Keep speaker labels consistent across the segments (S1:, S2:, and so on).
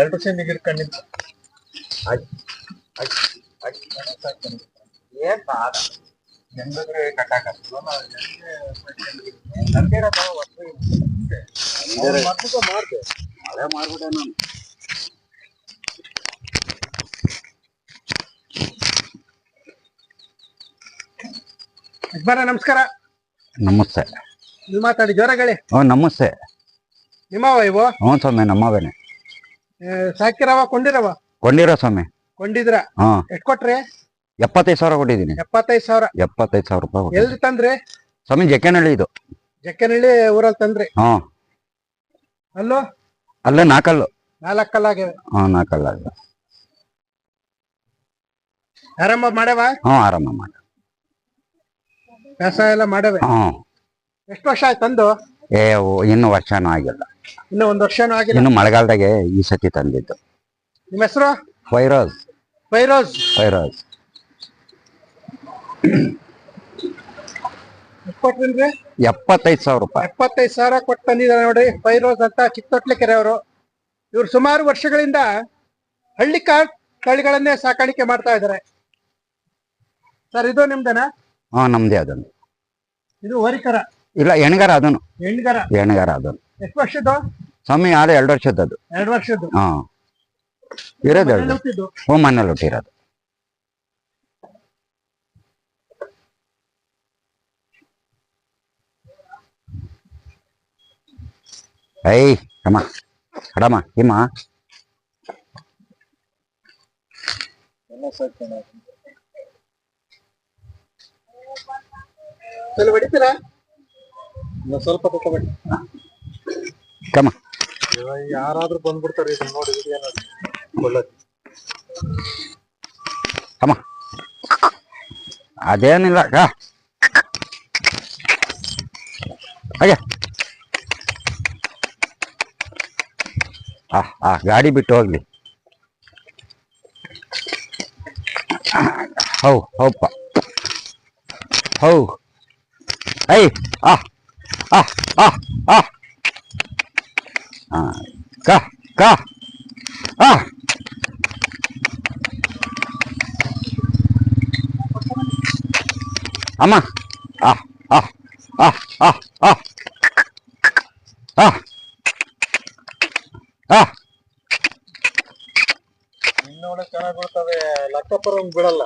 S1: ಎರಡು ಸೆಂಟಿಗೆ ಇಟ್ಕೊಂಡಿದ್ದ
S2: ಏನ್ ಬಾಡ
S1: ಹೆಂಗಂದ್ರೆ ಕಟ್ಟಾಕ ಮಾಡ್ದೆ.
S2: ಅದೇ ಮಾಡ್ಬಿಟ್ಟೆ ನಾನು.
S1: ಯಜಮಾನ ನಮಸ್ಕಾರ.
S3: ನಮಸ್ತೆ.
S1: ನೀವು ಮಾತಾಡಿ ಜೋರಾಗಳಿ
S3: ಹ್ಞೂ ನಮಸ್ತೆ.
S1: ನಿಮ್ಮವ ಇವು
S3: ಹ್ಞೂ ಸ್ವಾಮಿ ನಮ್ಮವೇನೆ
S1: ಏ, ಸಾಕಿರವ ಕೊಂಡಿರವ?
S3: ಕೊಂಡಿರೋ ಸ್ವಾಮಿ.
S1: ಕೊಂಡಿದ್ರ?
S3: ಹಾ
S1: ಎಷ್ಟ್ ಕೊಟ್ರಿ?
S3: ಎಪ್ಪತ್ತೈದು ಸಾವಿರ ಕೊಟ್ಟಿದ್ದೀನಿ.
S1: ಎಪ್ಪತ್ತೈದು ಸಾವಿರ.
S3: ಎಪ್ಪತ್ತೈದು ಸಾವಿರ ರೂಪಾಯಿ ಕೊಟ್ಟಿದ್ದೀನಿ.
S1: ಎಲ್ರಿ ತಂದ್ರಿ?
S3: ಸ್ವಾಮಿ ಜಕ್ಕನಹಳ್ಳಿ ಇದು.
S1: ಜಕ್ಕನಹಳ್ಳಿ ಊರಲ್ಲಿ ತಂದ್ರಿ?
S3: ಹಾ
S1: ಅಲ್ಲೋ?
S3: ಅಲ್ಲೇ ನಾಲ್ಕಲ್ಲು
S1: ನಾಲ್ಕಲ್ಲಾಗ್ಯವ.
S3: ಹಾ ನಾಲ್ಕಲ್ಲ
S1: ಆರಂಭ ಮಾಡ್ಯಾವ?
S3: ಹಾ ಆರಾಮ ಮಾಡಿ
S1: ವ್ಯವಸಾಯ ಎಲ್ಲ ಮಾಡ್ಯಾವ?
S3: ಹಾ
S1: ಎಷ್ಟು ವರ್ಷ ಆಯ್ತು ತಂದು?
S3: ಏ ಓ, ಇನ್ನು ವರ್ಷನೂ ಆಗಿಲ್ಲ.
S1: ಇನ್ನು ಒಂದ್ ವರ್ಷನೂ ಆಗಿಲ್ಲ.
S3: ಇನ್ನು ಮಳೆಗಾಲದಾಗೆ ಈ ಸತಿ ತಂದಿದ್ದು.
S1: ನಿಮ್ಮ ಹೆಸರು? ಫೈರೋಜ್. ಫೈರೋಜ್. ಫೈರೋಜ್.
S3: ಎಪ್ಪತ್ತೈದು ಸಾವಿರ ರೂಪಾಯಿ.
S1: ಎಪ್ಪತ್ತೈದು ಸಾವಿರ ಕೊಟ್ಟು ತಂದಿದ್ದಾರೆ ನೋಡಿ ಫೈರೋಜ್ ಅಂತ ಚಿತ್ತೊಟ್ಲೆ ಕೆರೆ ಅವರು. ಇವ್ರು ಸುಮಾರು ವರ್ಷಗಳಿಂದ ಹಳ್ಳಿ ಕಾ ತಳಿಗಳನ್ನೇ ಸಾಕಾಣಿಕೆ ಮಾಡ್ತಾ ಇದಾರೆ ಸರ್ ಇದು ನಿಮ್ದೇನಾ?
S3: ಹಾ ನಮ್ದೇ ಅದನ್ನು.
S1: ಇದು ಹೊರಿಕರ.
S3: ಇಲ್ಲ ಎಣ್ಗಾರ ಅದನ್ನು.
S1: ಹೆಣ್ಗರ.
S3: ಎಣ್ಗಾರ ಅದನ್ನು.
S1: ಎಷ್ಟು ವರ್ಷದ್ದು?
S3: ಸ್ವಾಮಿ ಆಲೆ ಎರಡು ವರ್ಷದ್ದು
S1: ಎರಡು ವರ್ಷದ್ದು?
S3: ಹಾ. ಇರೋದು ಎರಡು.
S1: ಹುಟ್ಟಿದ್ದು.
S3: ಹ್ಞೂ ಮನೇಲಿ ಹುಟ್ಟಿರೋದು ಐ ಅಮ್ಮ ಅಡಮ್ಮ ಹಿಮ್ಮ
S1: ಸ್ವಲ್ಪ ಸ್ವಲ್ಪ
S3: ಕಮ್ಮ
S1: ಯಾರಾದ್ರೂ ಬಂದ್ಬಿಡ್ತಾರೆ ಇದನ್ನ ನೋಡಿ ವಿಡಿಯೋ ನೋಡಿ ಒಳ್ಳೇದು
S3: ಅಮ್ಮ ಅದೇನಿಲ್ಲ ಅಕ್ಕ ಹಾಗೆ. ಆ ಆ ಗಾಡಿ ಬಿಟ್ಟು ಹೋಗ್ಲಿ. ಹೌ ಹೌಪ್ಪ. ಹೌ. ಐ ಆ ಆ ಆ ಆ ಆ. ಕ ಹಾ ಆ. ಅಮ್ಮ. ಆ ಆ ಆ ಆ ಆ. ಆ. ಆ.
S1: ಇನ್ನ ಒಳ್ಳೆ ಚೆನ್ನಾಗಿ ಲಕ್ಕಪ್ಪರ ಬಿಡಲ್ಲ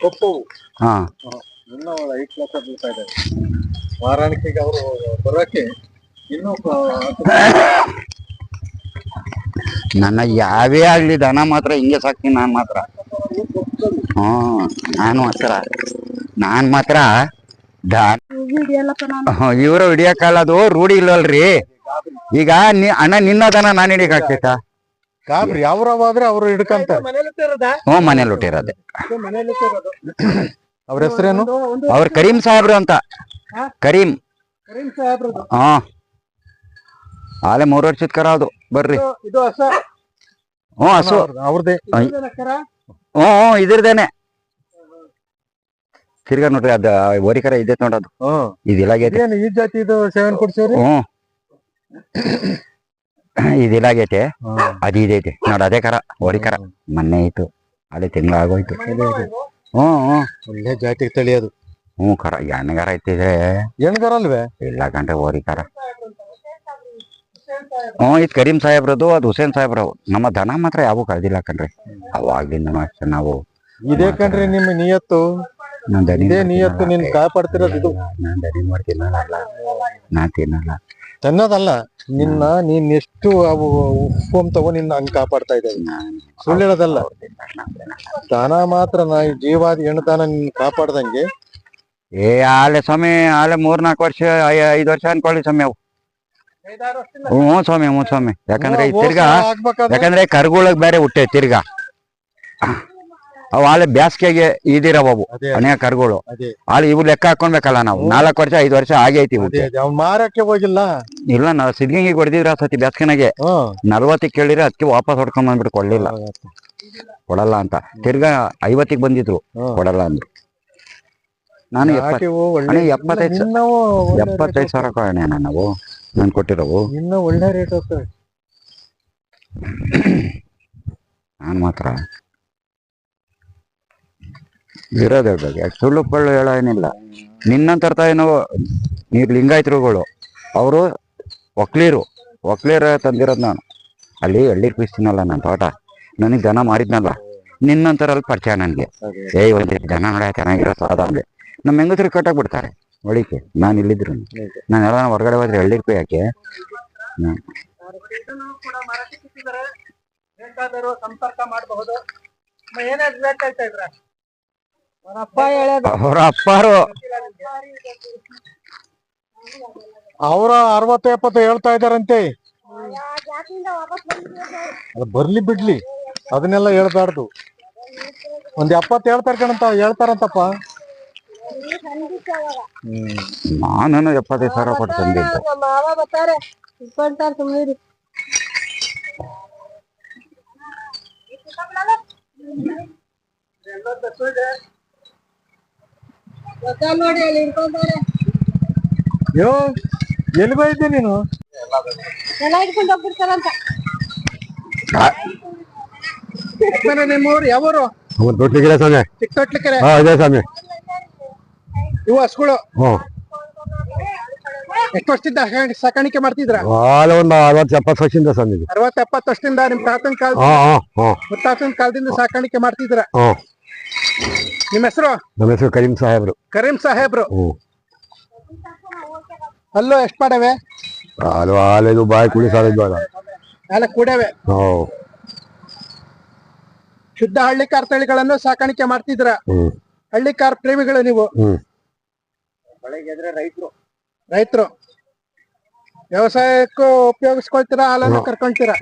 S1: ಕೊಪ್ಪು
S3: ಹಾ.
S1: ಇನ್ನ ಒಳ್ಳೆ ಐದು ಲಕ್ಷ ಬೀಳ್ತಾ ಇದ್ದಾರೆ. ವಾರಾಣಿಕೆಗೆ ಅವರು ಬರೋಕೆ ಇನ್ನೂ
S3: ನನ್ನ ಯಾವೇ ಆಗ್ಲಿ ದನ ಮಾತ್ರ ಹಿಂಗೆ ಸಾಕ್ತೀನಿ ನಾನು ಮಾತ್ರ. ಹ್ಞೂ ನಾನು ಮಾತ್ರ. ನಾನು ಮಾತ್ರ ಇವರು ಹಿಡಿಯಕ್ಕಾಗಲ್ಲ ಅದು ರೂಢಿ ಇಲ್ಲವಲ್ರಿ ಈಗ ನೀ ಅಣ್ಣ ನಿನ್ನ ದನ ನಾನು ಹಿಡಿಯಕ್ ಆಗ್ತೈತಾ?
S1: ಕಾಬ್ರಿ ಯಾವ್ರಾವಾದ್ರೆ ಅವ್ರು ಇರೋದಾ
S3: ಹ್ಞೂ ಮನೇಲಿ ಹುಟ್ಟಿರೋದೆ.
S1: ಅವ್ರ ಹೆಸರೇನು?
S3: ಅವ್ರ ಕರೀಂ ಸಾಹೇಬ್ರು ಅಂತ.
S1: ಹಾ?
S3: ಕರೀಂ. ಹಾ ಆಲೆ ಮೂರ್ ವರ್ಷದ ಕರ ಅದು. ಬರ್ರಿ.
S1: ಇದು- ಹೊಸ.
S3: ಹ್ಞೂ ಹಸು.
S1: ಅವ್ರದೇ.
S3: ಹ್ಞೂ ಹ್ಞೂ ಇದ್ರದೇನೆ. ತಿರ್ಗಾ ನೋಡ್ರಿ ಅದ ಓರಿಕರ ಕರ ಇದೇತ್
S1: ಹ್ಮ್
S3: ಇದು ಇಲಾಗೈತೆ
S1: ಇದೇನು ಈ ಜಾತಿ ಇದು ಸೆವೆನ್ ಕೊಡ್ಸೇವ್ರಿ
S3: ಹ್ಞೂ. ಇದಿಲ್ಲಾಗೈತೆ ಅದು ಇದೈತೆ ನೋಡ ಅದೇ ಕರ ಓರಿಕರ ಮೊನ್ನೆ ಇತ್ತು ಅದೇ ತಿಂಗಳ ಆಗೋಯ್ತು. ಹ್ಮ್ ಹ್ಞೂ
S1: ಒಳ್ಳೆ ಜಾತಿ ತಳಿ ಅದು.
S3: ಹ್ಞೂ ಕರ ಎಣ್ಣೆಗಾರ ಐತಿದ್ರೆ
S1: ಹೆಣ್ಗರಲ್ವೇ
S3: ಇಲ್ಲ ಕಂಡ್ರೆ ಓರಿಕರ ಹ್ಞೂ ಇದು ಕರೀಂ ಸಾಹೇಬ್ರದು ಅದು ಹುಸೇನ್ ಸಾಹೇಬ್ರವು ನಮ್ಮ ದನ ಮಾತ್ರ ಯಾವ ಕಳ್ದಿಲ್ಲ ಕಣ್ರಿ. ಅವಾಗಿಂದ ಅಷ್ಟೇ ನಾವು
S1: ಇದೇ ಕಣ್ರಿ ನಿಮ್ಮ ನಿಯತ್ತು.
S3: ನಾನ್ ದನಿ
S1: ಇದೇ
S3: ಮಾಡ್ತೀನಲ್ಲ.
S1: ನಿಯತ್ತು ನಿನ್ ಕಾಪಾಡ್ತಿರೋದು ಇದು.
S3: ನಾನ್ ದನಿ ಮಾಡ್ತೀನಲ್ಲ ನಾ ತಿನ್ನಲ್ಲ.
S1: ತನ್ನದಲ್ಲ ನಿನ್ನ ನೀನ್ ಎಷ್ಟು ಅವು ಉಪ್ಪು ತಗೋ ನಿನ್ನ ಹಂಗ್ ಕಾಪಾಡ್ತಾ ಇದ್ದೇವೆ ಸುಳ್ಳು ಹೇಳೋದಲ್ಲ
S3: ತಿನ್ನಲ್ಲ, ತಿನ್ನಲ್ಲ.
S1: ದನ ಮಾತ್ರ ನಾ ಈ ಜೀವಾದಿ ಹೆಣ್ತಾನ ನಿನ್ ಕಾಪಾಡ್ದಂಗೆ.
S3: ಏ ಆಲೆ ಸಮಯ ಆಲೆ ಮೂರ್ ನಾಲ್ಕು ವರ್ಷ ಐ- ಐದ್ ವರ್ಷ ಅನ್ಕೊಳ್ಳಿ ಸಮಯ ಅವು. ಹ್ಞೂ ಸ್ವಾಮಿ ಹ್ಞೂ ಸ್ವಾಮಿ. ಯಾಕಂದ್ರೆ ಈ ತಿರ್ಗಾ ಯಾಕಂದ್ರೆ ಕರ್ಗುಳಗ್ ಬೇರೆ ಹುಟ್ಟೆ ತಿರ್ಗಾ. ಅವು ಆಳೆ ಬ್ಯಾಸ್ಗೆಗೆ ಇದಿರವು
S1: ಬಾಬು
S3: ಅನೇಕ ಕರ್ಗಳು. ಆಲೆ ಇವು ಲೆಕ್ಕ ಹಾಕೊಂಡ್ಬೇಕಲ್ಲ ನಾವು. ನಾಲ್ಕು ವರ್ಷ ಐದು ವರ್ಷ ಆಗೇ ಐತಿ
S1: ಅದೇ
S3: ಇವಕ್ಕೆ
S1: ಮಾರಕ್ಕೆ ಹೋಗಿಲ್ಲ.
S3: ಇಲ್ಲ ನಾವು ಸಿದ್ಗಂಗಿಗೆ ಹೊಡೆದಿದ್ರ ಸತಿ ಬ್ಯಾಸ್ಗೆನಾಗೆ
S1: ಹ್ಮ್
S3: ನಲ್ವತ್ತಿಗೆ ಕೇಳಿದ್ರೆ ಅದಕ್ಕೆ ವಾಪಸ್ ಹೊಡ್ಕೊಂಡ್ ಬಂದ್ಬಿಟ್ಟು ಕೊಡ್ಲಿಲ್ಲ. ಕೊಡಲ್ಲ ಅಂತ. ತಿರ್ಗಾ ಐವತ್ತಿಗೆ ಬಂದಿದ್ರು. ಕೊಡಲ್ಲ ಅಂದ್ರು. ನಾನು ಎಪ್ಪತ್ತೈದು ಎಪ್ಪತ್ತೈದು ಸಾವಿರ ಕೊಡೋಣ ನಾವು. ನಾನು ಕೊಟ್ಟಿರೋವು.
S1: ಇನ್ನ ಒಳ್ಳೆ ರೇಟ್ ಹೋಗ್ತವೆ
S3: ನಾನು ಮಾತ್ರ. ಇರೋದೇ ಯಾಕೆ ಸುಳ್ಳು ಪಳ್ಳು ಹೇಳೋ ಏನಿಲ್ಲ. ನಿನ್ನಂತ ತರ್ತಾ ಏನೋ ನೀರು ಲಿಂಗಾಯತರುಗಳು. ಅವರು ಒಕ್ಲೀರು. ಒಕ್ಲೀರ ತಂದಿರೋದು ನಾನು. ಅಲ್ಲಿ ಹಳ್ಳಿ ಪೀಸ್ತೀನಲ್ಲ ನನ್ನ ತೋಟ. ನನಗೆ ದನ ಮಾರಿದ್ನಲ್ಲ. ನಿನ್ನಂತರಲ್ಲಿ ಪರಿಚಯ ನನಗೆ. ಏ ಒಂದು ದನ ನೋಡ ಚೆನ್ನಾಗಿರೋ ಸಾಧ ನಮ್ಮ ಹೆಂಗಸ್ರು ಕಟ್ಟಾಕ್ಬಿಡ್ತಾರೆ ಒಳಿಕೆ ನಾನು ಇಲ್ಲಿದ್ರು ನಾನು ಎಲ್ಲ ಹೊರಗಡೆ ಹೋದ್ರೆ
S1: ಸಂಪರ್ಕ ಮಾಡಬಹುದು. ಹೇಳೋದು.
S3: ಅವರ ಅಪ್ಪಾರು.
S1: ಅವರ ಅರವತ್ತು ಎಪ್ಪತ್ತು ಹೇಳ್ತಾ ಇದಾರಂತೆ ಅದು ಬರ್ಲಿ ಬಿಡ್ಲಿ. ಅದನ್ನೆಲ್ಲ ಹೇಳ್ಬಾರ್ದು. ಒಂದ್ ಎಪ್ಪತ್ತು ಹೇಳ್ತಾರ ಕಣಂತ ಹೇಳ್ತಾರಂತಪ್ಪ.
S3: ನಾನು ಎಪ್ಪತ್ತೈದು ಸಾವಿರ ಕೊಟ್ಟು ತಂದಿದ್ದೆ
S4: ಮಾವ ಬರ್ತಾರೆ ಇಟ್ಕೊಂತಾರ ಸುಮ್ಮನೆ ನೋಡಿ ಅಲ್ಲಿ ಇಟ್ಕೊಂತಾರೆ
S1: ಯೋ ಎಲ್ಲಿ ಬೈದ್ದೆ ನೀನು?
S4: ಎಲ್ಲ ಇಟ್ಕೊಂಡು ಹೋಗ್ಬಿಡ್ತಾರಂತ
S1: ನಿಮ್ಮೂರು ಯಾವೂರು
S2: ದೊಡ್ಡ
S1: ಚಿಕ್ಕ
S2: ಹಾ ಇದೆ ಸ್ವಾಮಿ.
S1: ಇವು ಹಸುಗಳು ಎಷ್ಟು ವರ್ಷದಿಂದ ಸಾಕಾಣಿ- ಸಾಕಾಣಿಕೆ ಮಾಡ್ತಿದ್ರ?
S2: ಭಾಳ ಒಂದು ಅರವತ್ತು ಎಪ್ಪತ್ತು ವರ್ಷದಿಂದ
S1: ಸಂದಿದೆ ಎಪ್ಪತ್ತು ವರ್ಷದಿಂದ ನಿಮ್ ತಾತನ ಕಾಲ
S2: ಹಾ ಹಾ ಹಾ.
S1: ಮುತ್ತಾತನ ಕಾಲದಿಂದ ಸಾಕಾಣಿಕೆ ಮಾಡ್ತಿದ್ರ?
S2: ಹಾ
S1: ನಿಮ್ಮ ಹೆಸರು?
S2: ನಮ್ಮ ಹೆಸರು ಕರೀಂ ಸಾಹೇಬ್ರು.
S1: ಕರೀಂ ಸಾಹೇಬ್ರು.
S2: ಹ್ಞೂ.
S1: ಅಲ್ಲೂ ಎಷ್ಟ್ ಮಾಡವೆ
S2: ಹಾಲು ಹಾಲಿದು ಬಾಯಿ ಕುಡಿ ಸಾಲ ಇದ್ವಾಗ
S1: ಅಲ್ಲ. ಕೂಡವೆ.
S2: ಹ್ಞೂ.
S1: ಶುದ್ಧ ಹಳ್ಳಿಕಾರ್ ತಳಿಗಳನ್ನು ಸಾಕಾಣಿಕೆ ಮಾಡ್ತಿದ್ರ?
S2: ಹ್ಮ್
S1: ಹಳ್ಳಿಕಾರ್ ಪ್ರೇಮಿಗಳು ನೀವು.
S2: ಹ್ಞೂ
S1: ರೈತರು. ರೈತರು. ವ್ಯವಸಾಯಕ್ಕೂ ಉಪಯೋಗಿಸ್ಕೊಳ್ತೀರಾ ಹಾಲನ್ನು ಕರ್ಕೊಂತೀರಾ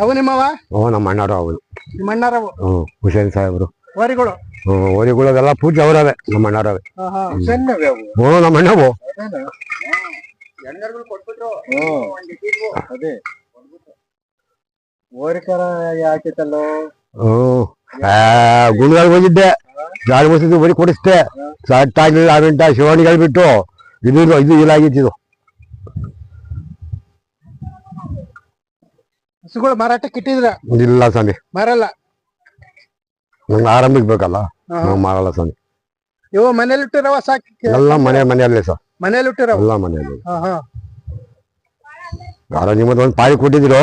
S1: ಅವು ನಿಮ್ಮವ?
S2: ಹ್ಞೂ ನಮ್ಮ ಅಣ್ಣಾರು ಅವನು
S1: ನಿಮ್ಮ ಅಣ್ಣಾರವು
S2: ಹ್ಞೂ ಹುಸೇನ್ ಸಾಹೇಬ್ರು.
S1: ವರಿಗಳು
S2: ಹ್ಞೂ ಓರಿಗಳದೆಲ್ಲ ಪೂಜೆ ಅವರವೇ ನಮ್ಮ ಅಣ್ಣಾರವೇ ಹ್ಞೂ ನಮ್ಮ ಅಣ್ಣವು.
S1: ಅದೇ. ಓರಿಕರ ಯಾಕಿತ್ತಲ್ಲೋ
S2: ಹ್ಞೂ ಗುಂಡ್ಗಾಲ್ ಹೋಗಿದ್ದೆ. ಗಾಳಿ ಮುಸಿದ್ದು ಬರೀ ಕೊಡಿಸ್ದೆ. ಸಟ್ ಆಗ್ಲಿಲ್ಲ ಆಮೆಂಟ ಶಿವಣಿಗಳು ಬಿಟ್ಟು ಇದು ಇದು ಇಲಾಗಿತ್ತು ಇದು.
S1: ಹಸುಗಳು ಮಾರಾಟಕ್ಕೆ ಇಟ್ಟಿದ್ರ
S2: ಇಲ್ಲ ಸ್ವಾಮಿ
S1: ಮಾರಲ್ಲ?
S2: ನಂಗೆ ಆರಂಭಿಕ್ ಬೇಕಲ್ಲ. ನಾವು ಮಾರಲ್ಲ ಸ್ವಾಮಿ
S1: ಇವು ಮನೇಲಿ ಇಟ್ಟಿರವ ಸಾಕಿ
S2: ಎಲ್ಲ ಮನೆ ಮನೆಯಲ್ಲೇ ಸರ್.
S1: ಮನೇಲಿ ಇಟ್ಟಿರವ
S2: ಎಲ್ಲ ಮನೆಯಲ್ಲಿ. ಯಾರೋ ನಿಮ್ಮದು ಒಂದು ಪಾಳಿ ಕೊಟ್ಟಿದ್ರು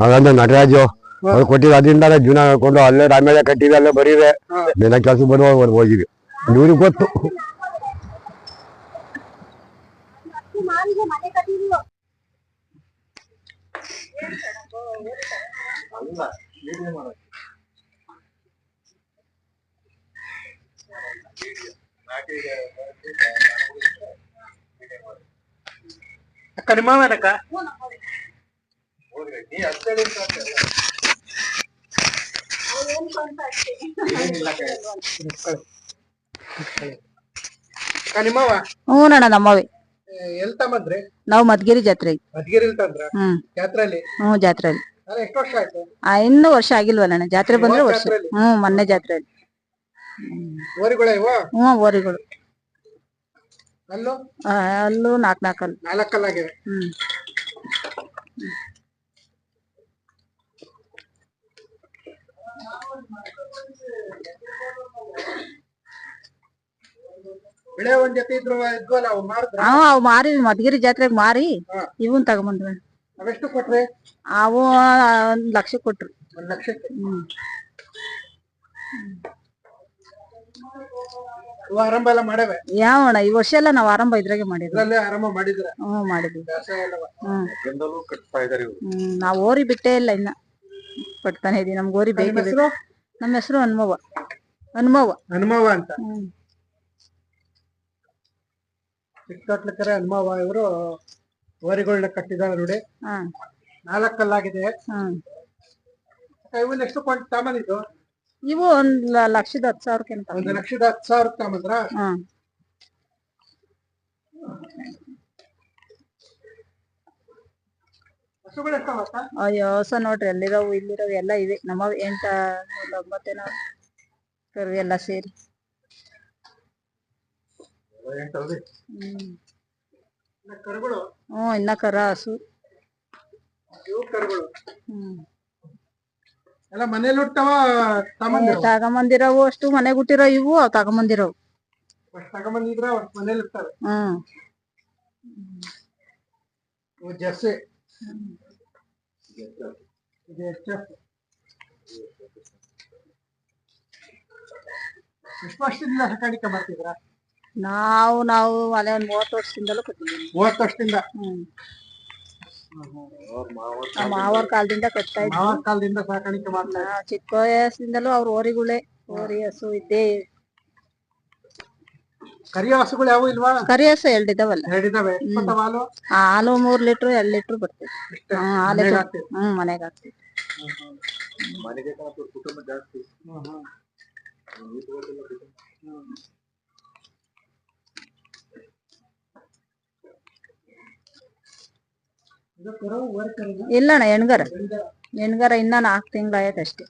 S2: ನಾವಂದ್ರೆ ನಟರಾಜು. ಅವ್ರು ಕೊಟ್ಟಿದ್ದು ಅದರಿಂದ ಜೀವನ ಹಾಕೊಂಡು ಅಲ್ಲೇ ರಾಮೇಲೆ ಕಟ್ಟಿವೆ ಅಲ್ಲೇ ಬರೀವೆ.
S1: ಹಾ.
S2: ದಿನ ಕೆಲಸ ಬರುವಾಗ ಹೋಗಿವಿ ಇವ್ರಿಗೆ ಗೊತ್ತು.
S1: ಅಕ್ಕ ನಿಮ್ಮವೇನಕ್ಕ ಅಕ್ಕ ನಿಮ್ಮವ
S5: ಹ್ಞೂ ಅಣ್ಣ ನಮ್ಮವೇ
S1: ಎಲ್ ತಮ್ಮಂದ್ರಿ?
S5: ನಾವು ಮದ್ಗಿರಿ ಜಾತ್ರೆ.
S1: ತಂದ್ರ?
S5: ಹ್ಮ್ ಹ್ಞೂ
S1: ಎಷ್ಟು ವರ್ಷ ಆಯ್ತು?
S5: ಆ ಇನ್ನೂ ವರ್ಷ ಆಗಿಲ್ವಲ್ಲ ಅಣ್ಣ ಜಾತ್ರೆ ಬಂದ್ರೆ ವರ್ಷ? ಹ್ಮ್ ಮೊನ್ನೆ ಜಾತ್ರೆಯಲ್ಲಿ.
S1: ಹ್ಮ್. ಇವ?
S5: ಹ್ಞೂ ಓರಿಗಳು.
S1: ಅಲ್ಲೂ?
S5: ಆ, ಅಲ್ಲೂ ನಾಲ್ಕು ನಾಲ್ಕಲ್ಲಿ.
S1: ನಾಲ್ಕಲ್ಲಾಗಿವೆ.
S5: ಹ್ಮ್
S1: ಬೆಳೆ ಒಂದ್ ಜೊತೆ ಇದ್ರು ಇದ್ವಲ್ಲ ಅವು
S5: ಅವ ಮಾರಿ ಮದ್ಗಿರಿ ಜಾತ್ರೆಗ್ ಮಾರಿ. ಇವನ್ ತಗೊಂಬಂದ್ವಿ.
S1: ಅವೆಷ್ಟು ಕೊಟ್ರಿ?
S5: ಅವು ಒಂದ್ ಲಕ್ಷ ಕೊಟ್ರು.
S1: ಒಂದ್ ಲಕ್ಷಕ್ಕೆ?
S5: ಹ್ಮ್.
S1: ಇವು ಆರಂಭ ಎಲ್ಲ ಮಾಡವೆ?
S5: ಯಾವ ಅಣ್ಣ ಈ ವರ್ಷ ಎಲ್ಲ ನಾವ್ ಆರಂಭ ಇದ್ರಾಗೆ ಮಾಡಿದ್ರು
S1: ಇದ್ರಲ್ಲೇ ಆರಂಭ ಮಾಡಿದ್ರ
S5: ಹ್ಞೂ ಮಾಡಿದ್ವಿ. ಹ್ಮ್. ಹ್ಮ್ ನಾವ್ ಓರಿ ಬಿಟ್ಟೇ ಇಲ್ಲ ಇನ್ನ. ಕೊಡ್ತಾನೆ ಇದೀವಿ ನಮ್ಗೆ ಓರಿ
S1: ನಿಮ್ಮ
S5: ಬೇಕೇ ನಮ್ಮ ಹೆಸರು ಹನುಮವ್ವ. ಹನುಮವ್ವ.
S1: ಅನುಭವ ಅಂತ?
S5: ಹ್ಮ್.
S1: ಚಿಕ್ಕಟ್ಲಕರೆ ಹನುಮಾವ ಇವರು ವರಿಗಳನ್ನ ಕಟ್ಟಿದಾರೆ ನೋಡಿ.
S5: ಹಾ.
S1: ನಾಲ್ಕಲ್ಲಾಗಿದೆ.
S5: ಹ್ಮ್
S1: ಇವನ್ ನೆಕ್ಸ್ಟ್ ಕೊಂಡು ತಾಮಂದಿದ್ದು
S5: ಇವು ಒಂದ್ ಲ- ಲಕ್ಷದ ಹತ್ತು ಸಾವಿರಕ್ಕಿಂತ.
S1: ಒಂದು ಲಕ್ಷದ ಹತ್ತು ಸಾವಿರ ತಾಮಂದ್ರ? ಹಸುಗಳು ಎಷ್ಟು
S5: ಅಯ್ಯೋ ಹೊಸ ನೋಡ್ರಿ ಅಲ್ಲಿರೋ ಇಲ್ಲಿರೋ ಎಲ್ಲ ಇವೆ. ನಮ್ಮ ಎಂಟ ಒಂಬತ್ತೇನೋ ಕರು ಎಲ್ಲ ಸೇರಿ. ಹ್ಮ್.
S1: ಇನ್ನ
S5: ಕರ ಹಸು.
S1: ಎಲ್ಲ ಮನೇಲಿ ಹುಟ್ಟವ ತಗೊಂಬಂದಿರೋ?
S5: ತಗೊಂಬಂದಿರವು ಅಷ್ಟು. ಮನೆಗೆ ಹುಟ್ಟಿರೋ ಇವು ಅವ್ ತಗೊಂಬಂದಿರವು.
S1: ತಗೊಂಬಂದಿದ್ರ ಮನೇಲಿ ಇರ್ತವೆ
S5: ಹ್ಮ್.
S1: ಇವು ಜರ್ಸಿ. ಎಷ್ಟು ಎಷ್ಟು ವರ್ಷದಿಂದ ಸಾಕಾಣಿಕೆ ಮಾಡ್ತಿದ್ರ
S5: ನಾವು ನಾವು ಅದೇ ಒಂದ್ ಮೂವತ್ತು ವರ್ಷದಿಂದಲೂ ಕಟ್ಟಿದ್ದೀವಿ.
S1: ಮೂವತ್ತು ವರ್ಷದಿಂದ?
S5: ಹ್ಮ್. ನಮ್ಮ ಮಾವರ ಕಾಲದಿಂದ. ಕಟ್ತಾ ಇದ್ವಿ.
S1: ಕಾಲದಿಂದ ಸಾಕಾಣಿಕೆ ಮಾಡ್ತಾ.
S5: ನಾವು ಚಿಕ್ಕ ವಯಸ್ಸಿಂದಲೂ ಅವ್ರ ಓರಿಗಳೇ. ಓರಿ ಹಸು ಇದ್ದೇ.
S1: ಕರಿಯ ಹಸುಗಳು ಯಾವು ಇಲ್ವಾ?
S5: ಕರಿ ಹಸು ಎರಡಿದಾವಲ್ಲ
S1: ಹೇಳಿದಾವೆ ಇಪ್ಪತ್ತ ಹಾಲು?
S5: ಹಾಲು ಮೂರ್ ಲೀಟರ್ ಎರಡ್ ಲೀಟರ್ ಬರ್ತೈತಿ
S1: ಇಷ್ಟೇ.
S5: ಹ್ಮ್ ಹಾಲೇ
S1: ಮನೆಗ್ ಹಾಕ್ತೀವಿ.
S5: ಹ್ಮ್ ಮನೆಗ್ ಹಾಕ್ತಿವಿ.
S1: ಹ್ಮ್, ಹ್ಮ್. ಇದು ಅಣ್ಣ ಎಣ್ಗಾರ ಎಣ್ಗಾರ
S5: ಇಲ್ಲಣ್ಣ ಹೆಣ್ಗರ. ಹೆಣ್ಗರ. ಇನ್ನ ನಾಲ್ಕು ತಿಂಗಳ ಆಯ್ತು ಅಷ್ಟೇ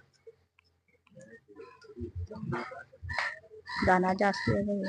S5: ದನ ಜಾಸ್ತಿ ಅದಾವೆ.